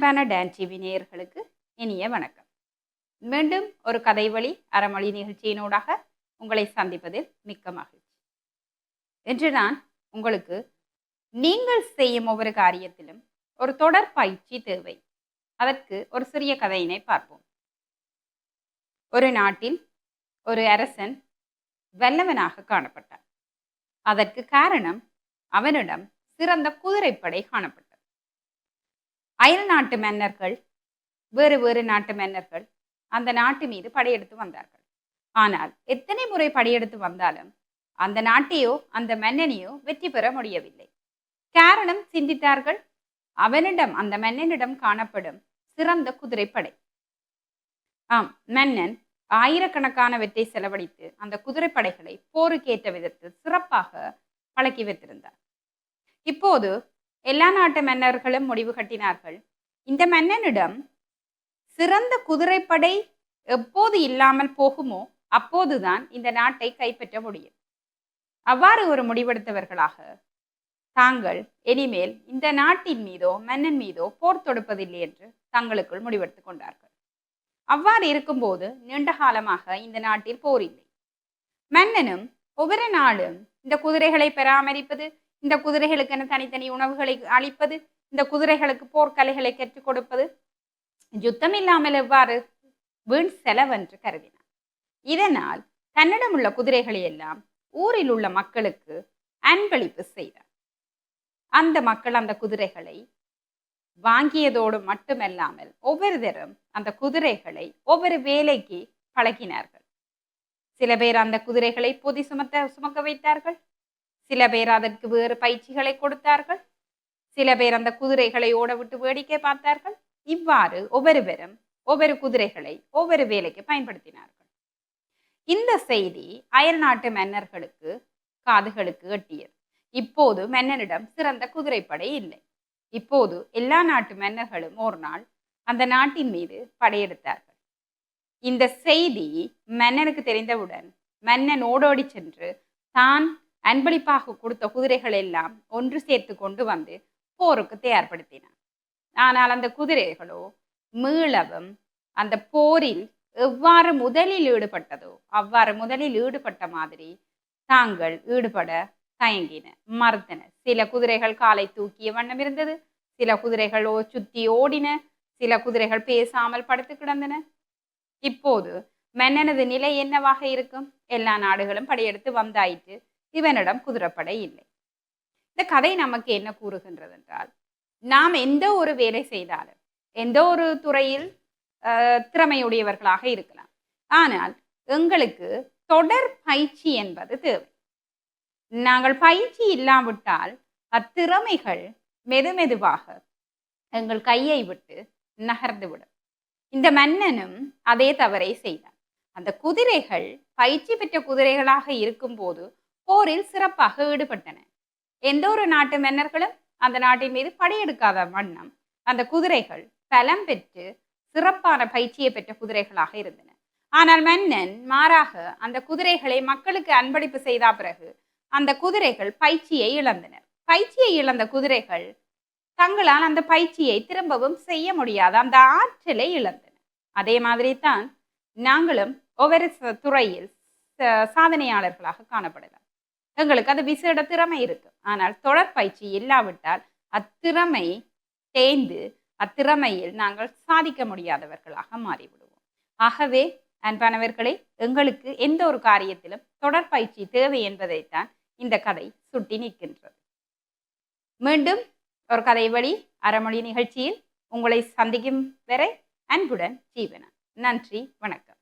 அன்பான Don TV நேயர்களுக்கு இனிய வணக்கம். மீண்டும் ஒரு கதை வழி அறமொழி நிகழ்ச்சியினூடாக உங்களை சந்திப்பதில் மிக்க மகிழ்ச்சி. இன்று நான் உங்களுக்கு நீங்கள் செய்யும் ஒவ்வொரு காரியத்திலும் ஒரு தொடர் பயிற்சி தேவை. அதற்கு ஒரு சிறிய கதையினை பார்ப்போம். ஒரு நாட்டில் ஒரு அரசன் வல்லவனாக காணப்பட்டார் அதற்கு காரணம் அவனிடம் சிறந்த குதிரைப்படை காணப்பட்டது. அயல் நாட்டு மன்னர்கள் வேறு வேறு நாட்டு மன்னர்கள் அந்த நாட்டு மீது படையெடுத்து வந்தார்கள். ஆனால் எத்தனை முறை படையெடுத்து வந்தாலும் அந்த நாட்டையோ அந்த மன்னனையோ வெற்றி பெற முடியவில்லை. காரணம் சிந்தித்தார்கள். அவனிடம் அந்த மன்னனிடம் காணப்படும் சிறந்த குதிரைப்படை ஆம் மன்னன் ஆயிரக்கணக்கானவற்றை செலவழித்து அந்த குதிரைப்படைகளை போருக்கேற்ற விதத்தில் சிறப்பாக பழக்கி வைத்திருந்தார். இப்போது எல்லா நாட்டு மன்னர்களும் முடிவு கட்டினார்கள். இந்த மன்னனிடம் சிறந்த குதிரைப்படை எப்போது இல்லாமல் போகுமோ அப்போதுதான் இந்த நாட்டை கைப்பற்ற முடியும். அவ்வாறு ஒரு முடிவெடுத்தவர்களாக தாங்கள் இனிமேல் இந்த நாட்டின் மீதோ மன்னன் மீதோ போர் தொடுப்பதில்லை என்று தங்களுக்குள் முடிவெடுத்துக் கொண்டார்கள். அவ்வாறு இருக்கும்போது நீண்ட காலமாக இந்த நாட்டில் போர் இல்லை. மன்னனும் ஒவ்வொரு நாளும் இந்த குதிரைகளை பராமரிப்பது இந்த குதிரைகளுக்கென தனித்தனி உணவுகளை அளிப்பது இந்த குதிரைகளுக்கு போர்க்கலைகளை கற்றுக் கொடுப்பது. யுத்தம் இல்லாமல் எவ்வாறு வீண் செலவென்று கருதினார். இதனால் தன்னிடம் உள்ள குதிரைகளை எல்லாம் ஊரில் உள்ள மக்களுக்கு அன்பளிப்பு செய்தார். அந்த மக்கள் அந்த குதிரைகளை வாங்கியதோடு மட்டுமல்லாமல் ஒவ்வொரு தரும் அந்த குதிரைகளை ஒவ்வொரு வேலைக்கு பழகினார்கள். சில பேர் அந்த குதிரைகளை பொதி சுமத்த சுமக்க வைத்தார்கள். சில பேர் அதற்கு வேறு பயிற்சிகளை கொடுத்தார்கள். சில பேர் அந்த குதிரைகளை ஓட விட்டு வேடிக்கை பார்த்தார்கள். இவ்வாறு ஒவ்வொருவரும் ஒவ்வொரு குதிரைகளை ஒவ்வொரு வேலைக்கு பயன்படுத்தினார்கள். இந்த செய்தி அயல் நாட்டு மன்னர்களுக்கு காதுகளுக்கு எட்டியது. இப்போது மன்னனிடம் சிறந்த குதிரைப்படை இல்லை. இப்போது எல்லா நாட்டு மன்னர்களும் ஒரு நாள் அந்த நாட்டின் மீது படையெடுத்தார்கள். இந்த செய்தி மன்னனுக்கு தெரிந்தவுடன் மன்னன் ஓடோடி சென்று தான் அன்பளிப்பாக கொடுத்த குதிரைகள் எல்லாம் ஒன்று சேர்த்து கொண்டு வந்து போருக்கு தயார்படுத்தினான் ஆனால் அந்த குதிரைகளோ மீளவும் அந்த போரில் எவ்வாறு முதலில் ஈடுபட்டதோ அவ்வாறு முதலில் ஈடுபட்ட மாதிரி தாங்கள் ஈடுபட தயங்கின மறுத்தன. சில குதிரைகள் காலை தூக்கிய வண்ணம் இருந்தது. சில குதிரைகள் சுத்தி ஓடின. சில குதிரைகள் பேசாமல் படுத்து கிடந்தன. இப்போது மன்னனது நிலை என்னவாக இருக்கும்? எல்லா நாடுகளும் படையெடுத்து வந்தாயிற்று. இவனிடம் குதிரைப்படை இல்லை. இந்த கதை நமக்கு என்ன கூறுகின்றது என்றால் நாம் எந்த ஒரு வேலை செய்தாலும் எந்த ஒரு துறையில் திறமையுடையவர்களாக இருக்கலாம். ஆனால் எங்களுக்கு தொடர் பயிற்சி என்பது தேவை. நாங்கள் பயிற்சி இல்லாவிட்டால் அத்திறமைகள் மெதுமெதுவாக எங்கள் கையை விட்டு நகர்ந்துவிடும் இந்த மன்னனும் அதே தவறை செய்தார் அந்த குதிரைகள் பயிற்சி பெற்ற குதிரைகளாக இருக்கும்போது போரில் சிறப்பாக ஈடுபட்டன. எந்த ஒரு நாட்டு மன்னர்களும் அந்த நாட்டின் மீது படையெடுக்காத வண்ணம் அந்த குதிரைகள் பலம் பெற்று சிறப்பான பயிற்சியை பெற்ற குதிரைகளாக இருந்தன. ஆனால் மன்னன் மாறாக அந்த குதிரைகளை மக்களுக்கு அன்பளிப்பு செய்த பிறகு அந்த குதிரைகள் பயிற்சியை இழந்தனர். பயிற்சியை இழந்த குதிரைகள் தங்களால் அந்த பயிற்சியை திரும்பவும் செய்ய முடியாத அந்த ஆற்றலை இழந்தன. அதே மாதிரி தான் நாங்களும் ஒவ்வொரு துறையில் சாதனையாளர்களாக காணப்படலாம் எங்களுக்கு அது விசேட திறமை இருக்கு. ஆனால் தொடர் பயிற்சி இல்லாவிட்டால் அத்திறமை தேய்ந்து அத்திறமையில் நாங்கள் சாதிக்க முடியாதவர்களாக மாறிவிடுவோம். ஆகவே அன்பானவர்களே எங்களுக்கு எந்த ஒரு காரியத்திலும் தொடர் பயிற்சி தேவை என்பதைத்தான் இந்த கதை சுட்டி நிற்கின்றது. மீண்டும் ஒரு கதை வழி அறமொழி நிகழ்ச்சியில் உங்களை சந்திக்கும் வரை அன்புடன் ஜீவனா நன்றி வணக்கம்.